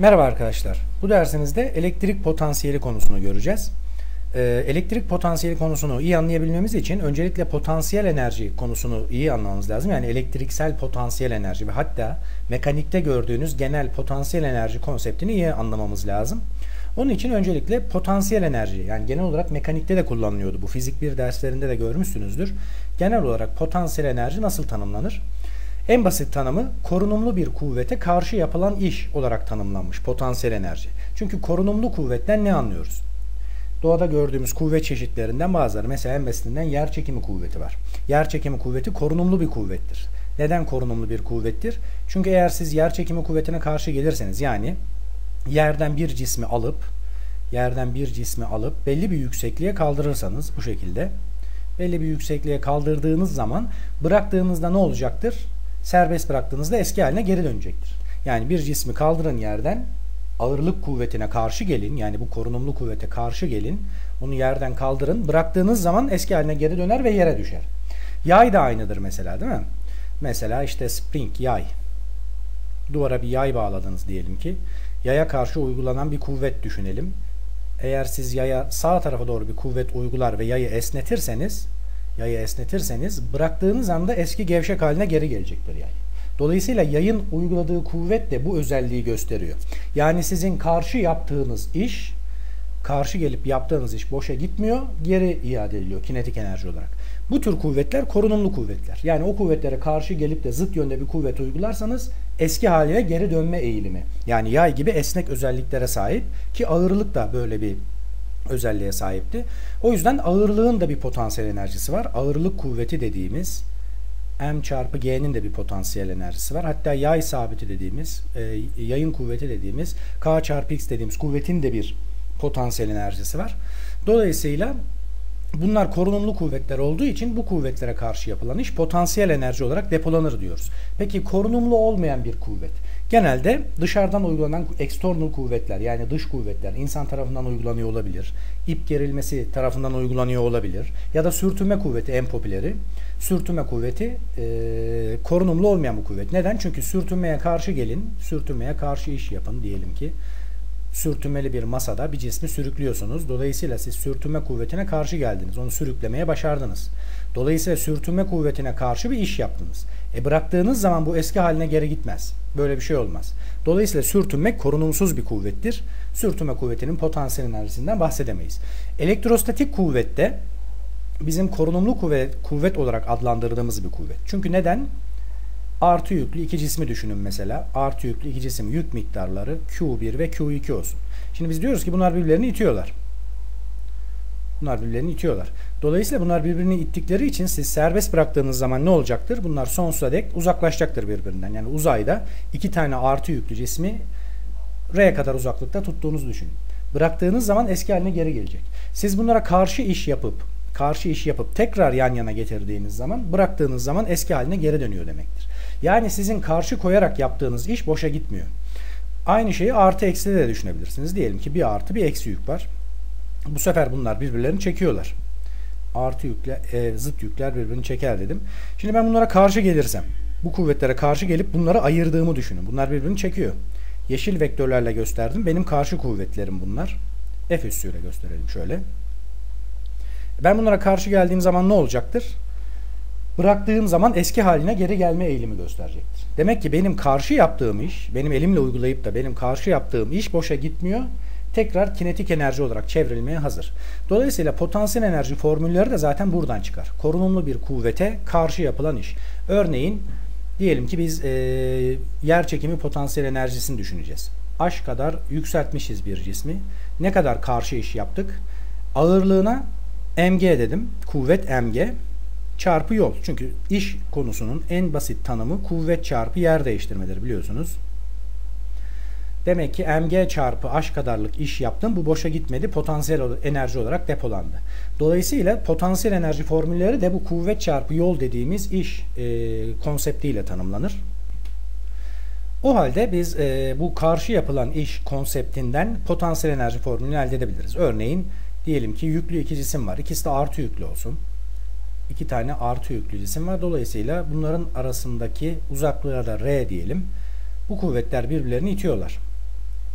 Merhaba arkadaşlar. Bu dersimizde elektrik potansiyeli konusunu göreceğiz. Ee, elektrik potansiyeli konusunu iyi anlayabilmemiz için öncelikle potansiyel enerji konusunu iyi anlamamız lazım. Yani elektriksel potansiyel enerji ve hatta mekanikte gördüğünüz genel potansiyel enerji konseptini iyi anlamamız lazım. Onun için öncelikle potansiyel enerji yani genel olarak mekanikte de kullanılıyordu. Bu fizik bir derslerinde de görmüşsünüzdür. Genel olarak potansiyel enerji nasıl tanımlanır? En basit tanımı korunumlu bir kuvvete karşı yapılan iş olarak tanımlanmış potansiyel enerji. Çünkü korunumlu kuvvetten ne anlıyoruz? Doğada gördüğümüz kuvvet çeşitlerinden bazıları mesela en basitinden yer çekimi kuvveti var. Yer çekimi kuvveti korunumlu bir kuvvettir. Neden korunumlu bir kuvvettir? Çünkü eğer siz yer çekimi kuvvetine karşı gelirseniz yani yerden bir cismi alıp yerden bir cismi alıp belli bir yüksekliğe kaldırırsanız bu şekilde belli bir yüksekliğe kaldırdığınız zaman bıraktığınızda ne olacaktır? Serbest bıraktığınızda eski haline geri dönecektir. Yani bir cismi kaldırın yerden ağırlık kuvvetine karşı gelin yani bu korunumlu kuvvete karşı gelin onu yerden kaldırın bıraktığınız zaman eski haline geri döner ve yere düşer. Yay da aynıdır mesela değil mi? Mesela işte spring yay duvara bir yay bağladınız diyelim ki yaya karşı uygulanan bir kuvvet düşünelim. Eğer siz yaya sağ tarafa doğru bir kuvvet uygular ve yayı esnetirseniz yayı esnetirseniz bıraktığınız anda eski gevşek haline geri gelecektir yay. Dolayısıyla yayın uyguladığı kuvvet de bu özelliği gösteriyor. Yani sizin karşı yaptığınız iş karşı gelip yaptığınız iş boşa gitmiyor, geri iade ediliyor kinetik enerji olarak. Bu tür kuvvetler korunumlu kuvvetler. Yani o kuvvetlere karşı gelip de zıt yönde bir kuvvet uygularsanız eski haline geri dönme eğilimi. Yani yay gibi esnek özelliklere sahip ki ağırlık da böyle bir özelliğe sahipti. O yüzden ağırlığın da bir potansiyel enerjisi var. Ağırlık kuvveti dediğimiz m çarpı g'nin de bir potansiyel enerjisi var. Hatta yay sabiti dediğimiz, e, yayın kuvveti dediğimiz, k çarpı x dediğimiz kuvvetin de bir potansiyel enerjisi var. Dolayısıyla bunlar korunumlu kuvvetler olduğu için bu kuvvetlere karşı yapılan iş potansiyel enerji olarak depolanır diyoruz. Peki korunumlu olmayan bir kuvvet. Genelde dışarıdan uygulanan external kuvvetler yani dış kuvvetler insan tarafından uygulanıyor olabilir. İp gerilmesi tarafından uygulanıyor olabilir. Ya da sürtünme kuvveti en popüleri. Sürtünme kuvveti e, korunumlu olmayan bu kuvvet. Neden? Çünkü sürtünmeye karşı gelin, sürtünmeye karşı iş yapın diyelim ki sürtünmeli bir masada bir cismi sürüklüyorsunuz. Dolayısıyla siz sürtünme kuvvetine karşı geldiniz. Onu sürüklemeye başardınız. Dolayısıyla sürtünme kuvvetine karşı bir iş yaptınız. E bıraktığınız zaman bu eski haline geri gitmez. Böyle bir şey olmaz. Dolayısıyla sürtünme korunumsuz bir kuvvettir. Sürtünme kuvvetinin potansiyel enerjisinden bahsedemeyiz. Elektrostatik kuvvette bizim korunumlu kuvvet, kuvvet olarak adlandırdığımız bir kuvvet. Çünkü neden? Artı yüklü iki cismi düşünün mesela. Artı yüklü iki cisim yük miktarları Q1 ve Q2 olsun. Şimdi biz diyoruz ki bunlar birbirlerini itiyorlar. Bunlar birbirlerini itiyorlar. Dolayısıyla bunlar birbirini ittikleri için siz serbest bıraktığınız zaman ne olacaktır? Bunlar sonsuza dek uzaklaşacaktır birbirinden. Yani uzayda iki tane artı yüklü cismi R kadar uzaklıkta tuttuğunuzu düşünün. Bıraktığınız zaman eski haline geri gelecek. Siz bunlara karşı iş yapıp karşı iş yapıp tekrar yan yana getirdiğiniz zaman bıraktığınız zaman eski haline geri dönüyor demektir. Yani sizin karşı koyarak yaptığınız iş boşa gitmiyor. Aynı şeyi artı eksi de düşünebilirsiniz. Diyelim ki bir artı bir eksi yük var. Bu sefer bunlar birbirlerini çekiyorlar. Artı yükle, e, zıt yükler birbirini çeker dedim. Şimdi ben bunlara karşı gelirsem, bu kuvvetlere karşı gelip bunları ayırdığımı düşünün. Bunlar birbirini çekiyor. Yeşil vektörlerle gösterdim. Benim karşı kuvvetlerim bunlar. F üssüyle gösterelim şöyle. Ben bunlara karşı geldiğim zaman ne olacaktır? Bıraktığım zaman eski haline geri gelme eğilimi gösterecektir. Demek ki benim karşı yaptığım iş, benim elimle uygulayıp da benim karşı yaptığım iş boşa gitmiyor tekrar kinetik enerji olarak çevrilmeye hazır. Dolayısıyla potansiyel enerji formülleri de zaten buradan çıkar. Korunumlu bir kuvvete karşı yapılan iş. Örneğin diyelim ki biz e, yer çekimi potansiyel enerjisini düşüneceğiz. H kadar yükseltmişiz bir cismi. Ne kadar karşı iş yaptık? Ağırlığına mg dedim. Kuvvet mg çarpı yol. Çünkü iş konusunun en basit tanımı kuvvet çarpı yer değiştirmedir biliyorsunuz. Demek ki mg çarpı h kadarlık iş yaptım. Bu boşa gitmedi. Potansiyel enerji olarak depolandı. Dolayısıyla potansiyel enerji formülleri de bu kuvvet çarpı yol dediğimiz iş e, konseptiyle tanımlanır. O halde biz e, bu karşı yapılan iş konseptinden potansiyel enerji formülünü elde edebiliriz. Örneğin diyelim ki yüklü iki cisim var. İkisi de artı yüklü olsun. İki tane artı yüklü cisim var. Dolayısıyla bunların arasındaki uzaklığa da R diyelim. Bu kuvvetler birbirlerini itiyorlar.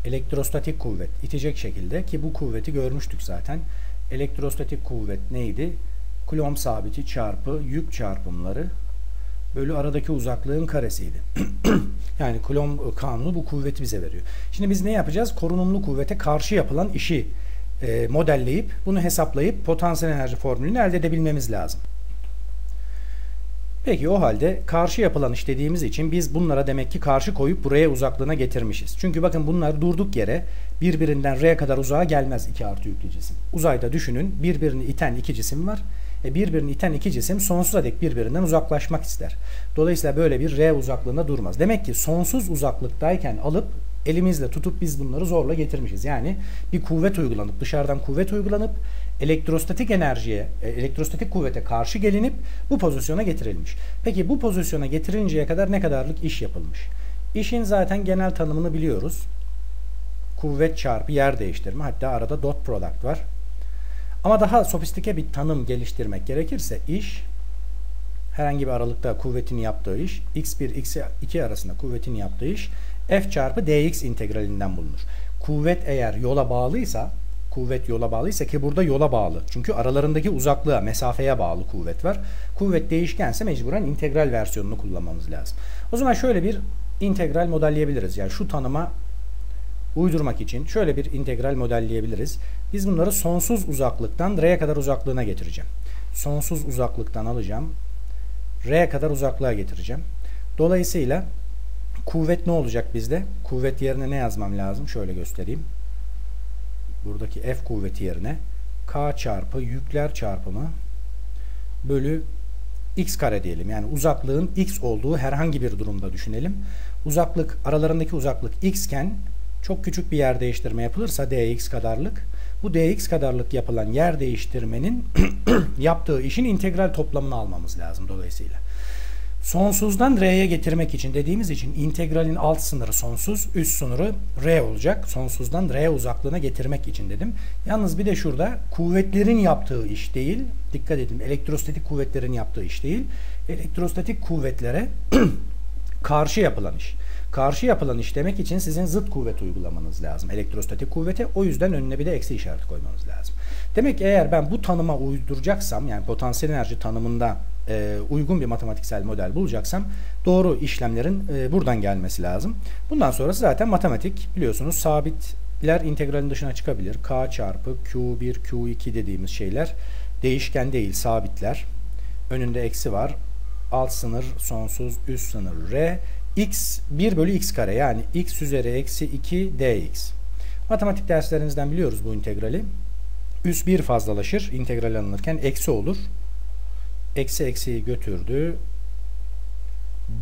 Elektrostatik kuvvet itecek şekilde ki bu kuvveti görmüştük zaten. Elektrostatik kuvvet neydi? Kulomb sabiti çarpı yük çarpımları bölü aradaki uzaklığın karesiydi. yani Coulomb kanunu bu kuvveti bize veriyor. Şimdi biz ne yapacağız? Korunumlu kuvvete karşı yapılan işi e, modelleyip bunu hesaplayıp potansiyel enerji formülünü elde edebilmemiz lazım. Peki o halde karşı yapılan iş dediğimiz için biz bunlara demek ki karşı koyup buraya uzaklığına getirmişiz. Çünkü bakın bunlar durduk yere birbirinden R'ye kadar uzağa gelmez iki artı yüklü cisim. Uzayda düşünün birbirini iten iki cisim var. E birbirini iten iki cisim sonsuza dek birbirinden uzaklaşmak ister. Dolayısıyla böyle bir R uzaklığında durmaz. Demek ki sonsuz uzaklıktayken alıp elimizle tutup biz bunları zorla getirmişiz. Yani bir kuvvet uygulanıp dışarıdan kuvvet uygulanıp elektrostatik enerjiye, e, elektrostatik kuvvete karşı gelinip bu pozisyona getirilmiş. Peki bu pozisyona getirilinceye kadar ne kadarlık iş yapılmış? İşin zaten genel tanımını biliyoruz. Kuvvet çarpı yer değiştirme. Hatta arada dot product var. Ama daha sofistike bir tanım geliştirmek gerekirse iş herhangi bir aralıkta kuvvetin yaptığı iş x1 x2 arasında kuvvetin yaptığı iş f çarpı dx integralinden bulunur. Kuvvet eğer yola bağlıysa kuvvet yola bağlıysa ki burada yola bağlı. Çünkü aralarındaki uzaklığa, mesafeye bağlı kuvvet var. Kuvvet değişkense mecburen integral versiyonunu kullanmamız lazım. O zaman şöyle bir integral modelleyebiliriz. Yani şu tanıma uydurmak için şöyle bir integral modelleyebiliriz. Biz bunları sonsuz uzaklıktan R'ye kadar uzaklığına getireceğim. Sonsuz uzaklıktan alacağım. R'ye kadar uzaklığa getireceğim. Dolayısıyla kuvvet ne olacak bizde? Kuvvet yerine ne yazmam lazım? Şöyle göstereyim. Buradaki F kuvveti yerine K çarpı yükler çarpımı bölü x kare diyelim. Yani uzaklığın x olduğu herhangi bir durumda düşünelim. Uzaklık aralarındaki uzaklık x iken çok küçük bir yer değiştirme yapılırsa dx kadarlık bu dx kadarlık yapılan yer değiştirmenin yaptığı işin integral toplamını almamız lazım dolayısıyla. Sonsuzdan r'ye getirmek için dediğimiz için integralin alt sınırı sonsuz, üst sınırı r olacak. Sonsuzdan r uzaklığına getirmek için dedim. Yalnız bir de şurada kuvvetlerin yaptığı iş değil. Dikkat edin elektrostatik kuvvetlerin yaptığı iş değil. Elektrostatik kuvvetlere karşı yapılan iş. Karşı yapılan iş demek için sizin zıt kuvvet uygulamanız lazım. Elektrostatik kuvvete. O yüzden önüne bir de eksi işareti koymanız lazım. Demek eğer ben bu tanıma uyduracaksam yani potansiyel enerji tanımında e, uygun bir matematiksel model bulacaksam doğru işlemlerin e, buradan gelmesi lazım. Bundan sonrası zaten matematik. Biliyorsunuz sabitler integralin dışına çıkabilir. K çarpı Q1, Q2 dediğimiz şeyler değişken değil sabitler. Önünde eksi var. Alt sınır sonsuz, üst sınır R x 1 bölü x kare yani x üzeri eksi 2 dx. Matematik derslerinizden biliyoruz bu integrali. Üst 1 fazlalaşır integral alınırken eksi olur. Eksi eksiyi götürdü.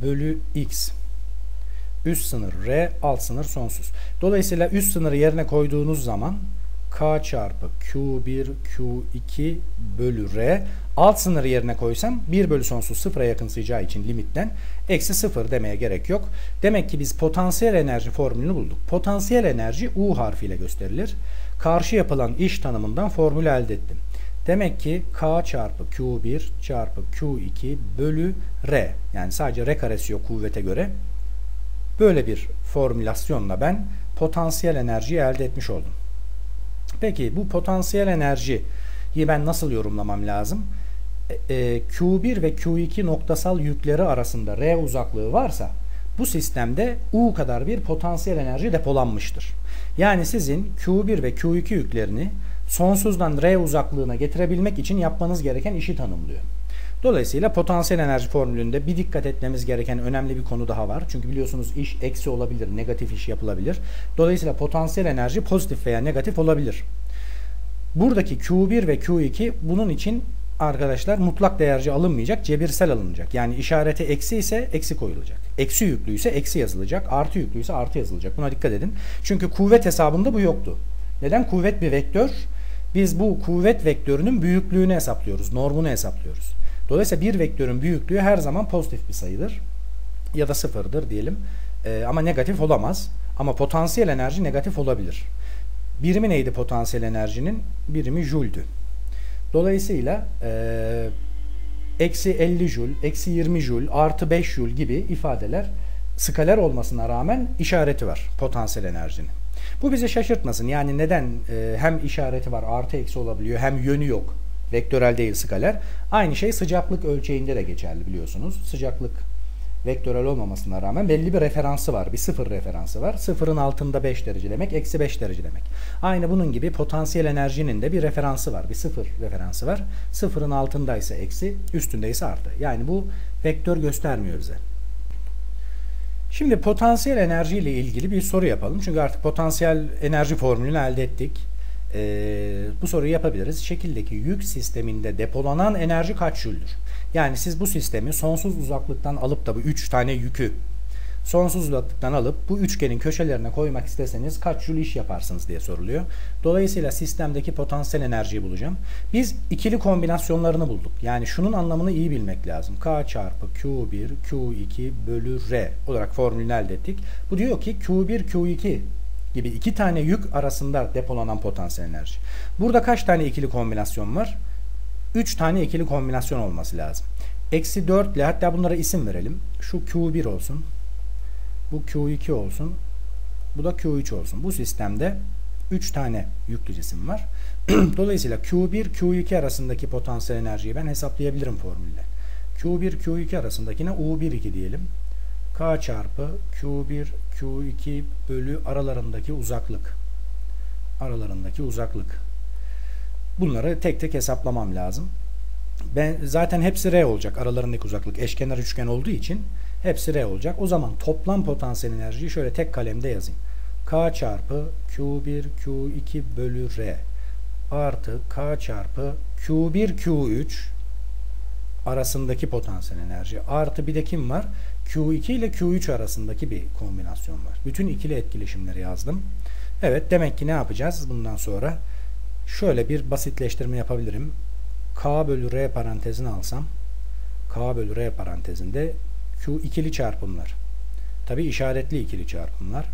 Bölü x. Üst sınır r, alt sınır sonsuz. Dolayısıyla üst sınırı yerine koyduğunuz zaman k çarpı q1 q2 bölü r alt sınırı yerine koysam 1 bölü sonsuz sıfıra yakınsayacağı için limitten eksi sıfır demeye gerek yok. Demek ki biz potansiyel enerji formülünü bulduk. Potansiyel enerji U harfiyle gösterilir. Karşı yapılan iş tanımından formülü elde ettim. Demek ki K çarpı Q1 çarpı Q2 bölü R yani sadece R karesi yok kuvvete göre böyle bir formülasyonla ben potansiyel enerjiyi elde etmiş oldum. Peki bu potansiyel enerjiyi ben nasıl yorumlamam lazım? E, e, Q1 ve Q2 noktasal yükleri arasında R uzaklığı varsa bu sistemde U kadar bir potansiyel enerji depolanmıştır. Yani sizin Q1 ve Q2 yüklerini sonsuzdan R uzaklığına getirebilmek için yapmanız gereken işi tanımlıyor. Dolayısıyla potansiyel enerji formülünde bir dikkat etmemiz gereken önemli bir konu daha var. Çünkü biliyorsunuz iş eksi olabilir, negatif iş yapılabilir. Dolayısıyla potansiyel enerji pozitif veya negatif olabilir. Buradaki Q1 ve Q2 bunun için arkadaşlar mutlak değerci alınmayacak, cebirsel alınacak. Yani işareti eksi ise eksi koyulacak. Eksi yüklüyse eksi yazılacak, artı yüklüyse artı yazılacak. Buna dikkat edin. Çünkü kuvvet hesabında bu yoktu. Neden? Kuvvet bir vektör. Biz bu kuvvet vektörünün büyüklüğünü hesaplıyoruz, normunu hesaplıyoruz. Dolayısıyla bir vektörün büyüklüğü her zaman pozitif bir sayıdır. Ya da sıfırdır diyelim. Ee, ama negatif olamaz. Ama potansiyel enerji negatif olabilir. Birimi neydi potansiyel enerjinin? Birimi jüldü. Dolayısıyla e, eksi 50 jül, eksi 20 jül, artı 5 jül gibi ifadeler skaler olmasına rağmen işareti var potansiyel enerjinin. Bu bizi şaşırtmasın. Yani neden e, hem işareti var artı eksi olabiliyor hem yönü yok. Vektörel değil skaler. Aynı şey sıcaklık ölçeğinde de geçerli biliyorsunuz. Sıcaklık vektörel olmamasına rağmen belli bir referansı var. Bir sıfır referansı var. Sıfırın altında 5 derece demek, eksi 5 derece demek. Aynı bunun gibi potansiyel enerjinin de bir referansı var. Bir sıfır referansı var. Sıfırın altındaysa eksi, üstündeyse artı. Yani bu vektör göstermiyor bize. Şimdi potansiyel enerji ile ilgili bir soru yapalım. Çünkü artık potansiyel enerji formülünü elde ettik. Ee, bu soruyu yapabiliriz. Şekildeki yük sisteminde depolanan enerji kaç jüldür? Yani siz bu sistemi sonsuz uzaklıktan alıp da bu 3 tane yükü sonsuz uzaklıktan alıp bu üçgenin köşelerine koymak isteseniz kaç jül iş yaparsınız diye soruluyor. Dolayısıyla sistemdeki potansiyel enerjiyi bulacağım. Biz ikili kombinasyonlarını bulduk. Yani şunun anlamını iyi bilmek lazım. K çarpı Q1 Q2 bölü R olarak formülünü elde ettik. Bu diyor ki Q1 Q2 gibi iki tane yük arasında depolanan potansiyel enerji. Burada kaç tane ikili kombinasyon var? 3 tane ikili kombinasyon olması lazım. Eksi 4 ile hatta bunlara isim verelim. Şu Q1 olsun. Bu Q2 olsun. Bu da Q3 olsun. Bu sistemde 3 tane yüklü cisim var. Dolayısıyla Q1 Q2 arasındaki potansiyel enerjiyi ben hesaplayabilirim formülle. Q1 Q2 arasındakine U12 diyelim. K çarpı Q1 Q2 bölü aralarındaki uzaklık. Aralarındaki uzaklık. Bunları tek tek hesaplamam lazım. Ben zaten hepsi R olacak. Aralarındaki uzaklık eşkenar üçgen olduğu için hepsi R olacak. O zaman toplam potansiyel enerjiyi şöyle tek kalemde yazayım. K çarpı Q1 Q2 bölü R artı K çarpı Q1 Q3 arasındaki potansiyel enerji artı bir de kim var? Q2 ile Q3 arasındaki bir kombinasyon var. Bütün ikili etkileşimleri yazdım. Evet demek ki ne yapacağız bundan sonra? Şöyle bir basitleştirme yapabilirim. K bölü R parantezini alsam K bölü R parantezinde Q ikili çarpımlar. Tabi işaretli ikili çarpımlar.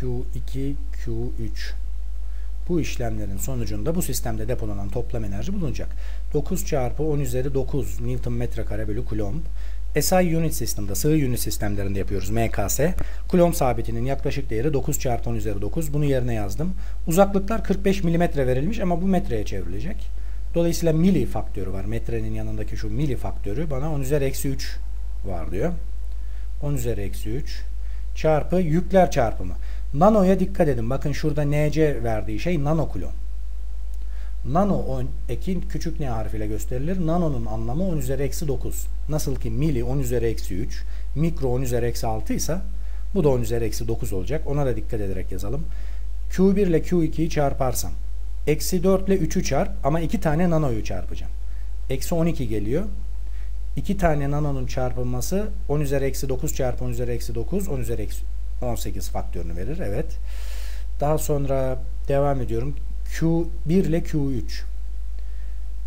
Q2, Q3 bu işlemlerin sonucunda bu sistemde depolanan toplam enerji bulunacak. 9 çarpı 10 üzeri 9 Newton metrekare bölü Coulomb. SI unit sistemde, sığ unit sistemlerinde yapıyoruz MKS. Coulomb sabitinin yaklaşık değeri 9 çarpı 10 üzeri 9. Bunu yerine yazdım. Uzaklıklar 45 milimetre verilmiş ama bu metreye çevrilecek. Dolayısıyla mili faktörü var. Metrenin yanındaki şu mili faktörü bana 10 üzeri eksi 3 var diyor. 10 üzeri eksi 3 çarpı yükler çarpımı. Nanoya dikkat edin. Bakın şurada NC verdiği şey nanokulon. Nano ekin küçük n harfiyle gösterilir. Nano'nun anlamı 10 üzeri eksi 9. Nasıl ki mili 10 üzeri eksi 3, mikro 10 üzeri eksi 6 ise bu da 10 üzeri eksi 9 olacak. Ona da dikkat ederek yazalım. Q1 ile Q2'yi çarparsam eksi 4 ile 3'ü çarp ama 2 tane nanoyu çarpacağım. Eksi 12 geliyor. 2 tane nanonun çarpılması 10 üzeri eksi 9 çarpı 10 üzeri eksi 9 10 üzeri eksi 18 faktörünü verir. Evet. Daha sonra devam ediyorum. Q1 ile Q3.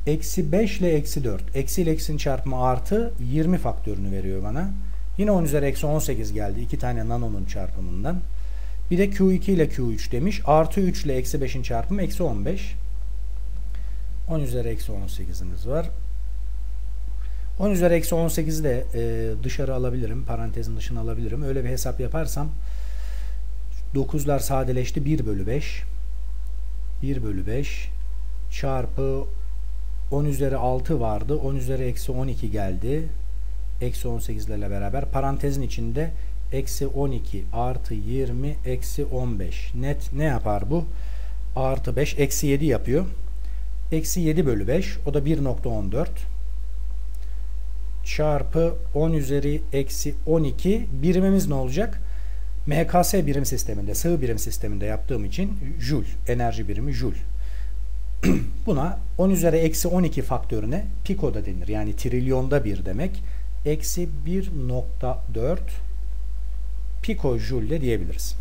Eksi 5 ile eksi 4. Eksi ile eksinin çarpımı artı 20 faktörünü veriyor bana. Yine 10 üzeri eksi 18 geldi. 2 tane nanonun çarpımından. Bir de Q2 ile Q3 demiş. Artı 3 ile eksi 5'in çarpımı eksi 15. 10 üzeri eksi 18'imiz var. 10 üzeri eksi 18'i de e, dışarı alabilirim. Parantezin dışına alabilirim. Öyle bir hesap yaparsam 9'lar sadeleşti. 1 bölü 5. 1 bölü 5 çarpı 10 üzeri 6 vardı. 10 üzeri eksi 12 geldi. Eksi 18 ile beraber parantezin içinde eksi 12 artı 20 eksi 15. Net ne yapar bu? Artı 5 eksi 7 yapıyor. Eksi 7 bölü 5 o da 1.14 çarpı 10 üzeri eksi 12 birimimiz ne olacak? MKS birim sisteminde, sığ birim sisteminde yaptığım için joule, enerji birimi joule. Buna 10 üzeri eksi 12 faktörüne piko da denir. Yani trilyonda bir demek. Eksi 1.4 piko joule diyebiliriz.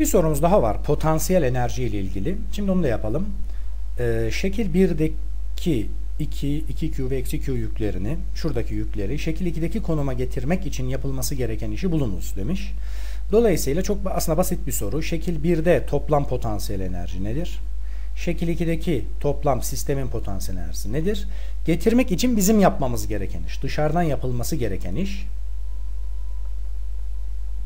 Bir sorumuz daha var. Potansiyel enerji ile ilgili. Şimdi onu da yapalım. Ee, şekil 1'deki 2, 2Q ve eksi Q yüklerini, şuradaki yükleri şekil 2'deki konuma getirmek için yapılması gereken işi bulunuz demiş. Dolayısıyla çok aslında basit bir soru. Şekil 1'de toplam potansiyel enerji nedir? Şekil 2'deki toplam sistemin potansiyel enerjisi nedir? Getirmek için bizim yapmamız gereken iş, dışarıdan yapılması gereken iş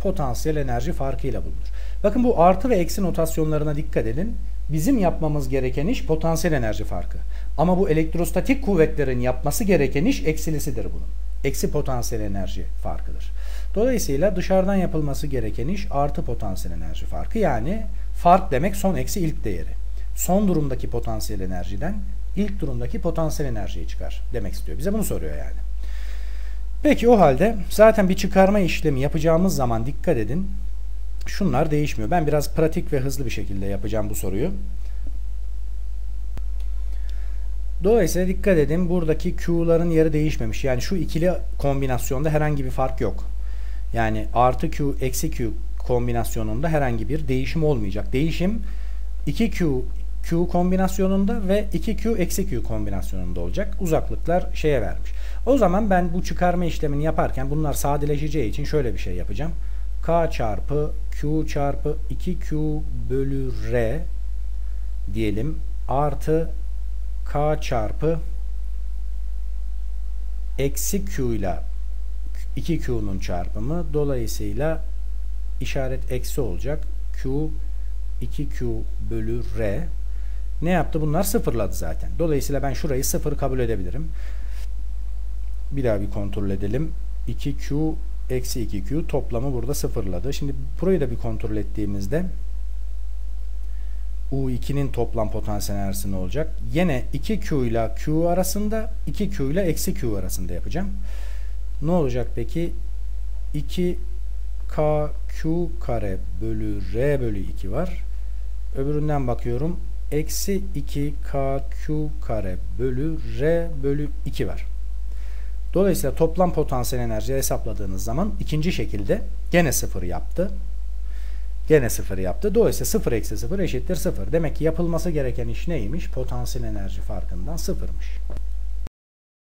potansiyel enerji farkıyla bulunur. Bakın bu artı ve eksi notasyonlarına dikkat edin. Bizim yapmamız gereken iş potansiyel enerji farkı. Ama bu elektrostatik kuvvetlerin yapması gereken iş eksilisidir bunun. Eksi potansiyel enerji farkıdır. Dolayısıyla dışarıdan yapılması gereken iş artı potansiyel enerji farkı. Yani fark demek son eksi ilk değeri. Son durumdaki potansiyel enerjiden ilk durumdaki potansiyel enerjiyi çıkar demek istiyor. Bize bunu soruyor yani. Peki o halde zaten bir çıkarma işlemi yapacağımız zaman dikkat edin. Şunlar değişmiyor. Ben biraz pratik ve hızlı bir şekilde yapacağım bu soruyu. Dolayısıyla dikkat edin buradaki Q'ların yeri değişmemiş. Yani şu ikili kombinasyonda herhangi bir fark yok. Yani artı Q eksi Q kombinasyonunda herhangi bir değişim olmayacak. Değişim 2Q Q kombinasyonunda ve 2Q eksi Q kombinasyonunda olacak. Uzaklıklar şeye vermiş. O zaman ben bu çıkarma işlemini yaparken bunlar sadeleşeceği için şöyle bir şey yapacağım. K çarpı Q çarpı 2Q bölü R diyelim artı K çarpı eksi Q ile 2Q'nun çarpımı dolayısıyla işaret eksi olacak. Q 2Q bölü R ne yaptı? Bunlar sıfırladı zaten. Dolayısıyla ben şurayı sıfır kabul edebilirim. Bir daha bir kontrol edelim. 2Q eksi 2Q toplamı burada sıfırladı. Şimdi burayı da bir kontrol ettiğimizde U2'nin toplam potansiyel enerjisi ne olacak? Yine 2Q ile Q arasında 2Q ile eksi Q arasında yapacağım. Ne olacak peki? 2K Q kare bölü R bölü 2 var. Öbüründen bakıyorum. Eksi 2KQ kare bölü R bölü 2 var. Dolayısıyla toplam potansiyel enerji hesapladığınız zaman ikinci şekilde gene sıfır yaptı. Gene sıfır yaptı. Dolayısıyla sıfır eksi sıfır eşittir sıfır. Demek ki yapılması gereken iş neymiş? Potansiyel enerji farkından sıfırmış.